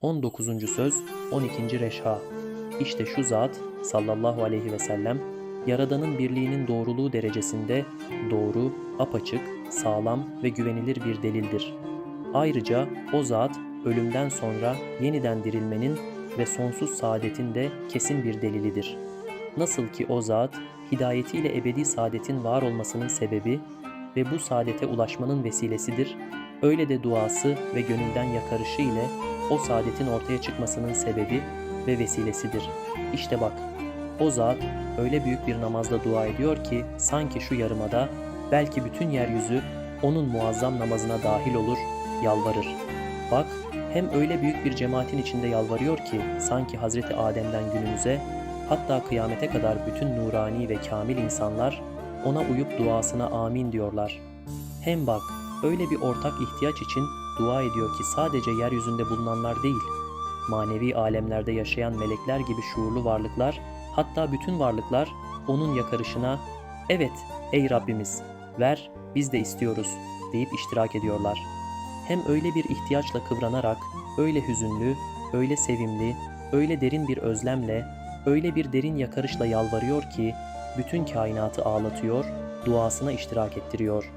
19. söz 12. reşha İşte şu zat sallallahu aleyhi ve sellem Yaradan'ın birliğinin doğruluğu derecesinde doğru, apaçık, sağlam ve güvenilir bir delildir. Ayrıca o zat ölümden sonra yeniden dirilmenin ve sonsuz saadetin de kesin bir delilidir. Nasıl ki o zat hidayetiyle ebedi saadetin var olmasının sebebi ve bu saadete ulaşmanın vesilesidir, öyle de duası ve gönülden yakarışı ile o saadetin ortaya çıkmasının sebebi ve vesilesidir. İşte bak, o zat öyle büyük bir namazda dua ediyor ki sanki şu yarımada belki bütün yeryüzü onun muazzam namazına dahil olur, yalvarır. Bak, hem öyle büyük bir cemaatin içinde yalvarıyor ki sanki Hazreti Adem'den günümüze hatta kıyamete kadar bütün nurani ve kamil insanlar ona uyup duasına amin diyorlar. Hem bak, öyle bir ortak ihtiyaç için dua ediyor ki sadece yeryüzünde bulunanlar değil, manevi alemlerde yaşayan melekler gibi şuurlu varlıklar, hatta bütün varlıklar onun yakarışına "Evet, ey Rabbimiz, ver, biz de istiyoruz." deyip iştirak ediyorlar. Hem öyle bir ihtiyaçla kıvranarak, öyle hüzünlü, öyle sevimli, öyle derin bir özlemle, öyle bir derin yakarışla yalvarıyor ki bütün kainatı ağlatıyor, duasına iştirak ettiriyor.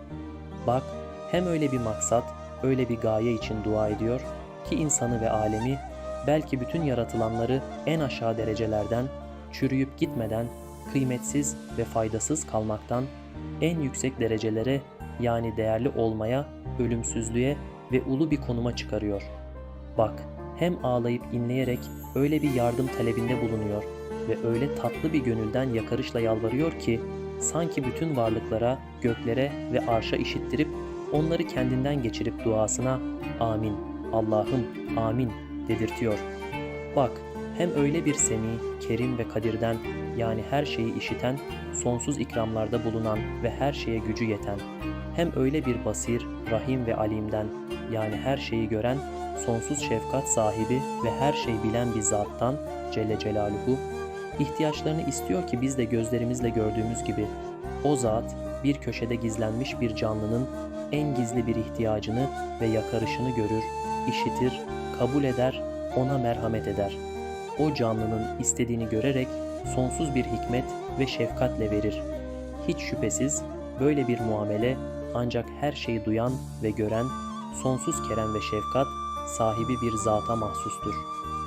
Bak, hem öyle bir maksat, öyle bir gaye için dua ediyor ki insanı ve alemi, belki bütün yaratılanları en aşağı derecelerden, çürüyüp gitmeden, kıymetsiz ve faydasız kalmaktan, en yüksek derecelere yani değerli olmaya, ölümsüzlüğe ve ulu bir konuma çıkarıyor. Bak, hem ağlayıp inleyerek öyle bir yardım talebinde bulunuyor ve öyle tatlı bir gönülden yakarışla yalvarıyor ki, sanki bütün varlıklara, göklere ve arşa işittirip onları kendinden geçirip duasına amin, Allah'ım amin dedirtiyor. Bak hem öyle bir semi, kerim ve kadirden yani her şeyi işiten, sonsuz ikramlarda bulunan ve her şeye gücü yeten, hem öyle bir basir, rahim ve alimden yani her şeyi gören, sonsuz şefkat sahibi ve her şeyi bilen bir zattan Celle Celaluhu, ihtiyaçlarını istiyor ki biz de gözlerimizle gördüğümüz gibi o zat bir köşede gizlenmiş bir canlının en gizli bir ihtiyacını ve yakarışını görür, işitir, kabul eder, ona merhamet eder. O canlının istediğini görerek sonsuz bir hikmet ve şefkatle verir. Hiç şüphesiz böyle bir muamele ancak her şeyi duyan ve gören sonsuz kerem ve şefkat sahibi bir zata mahsustur.''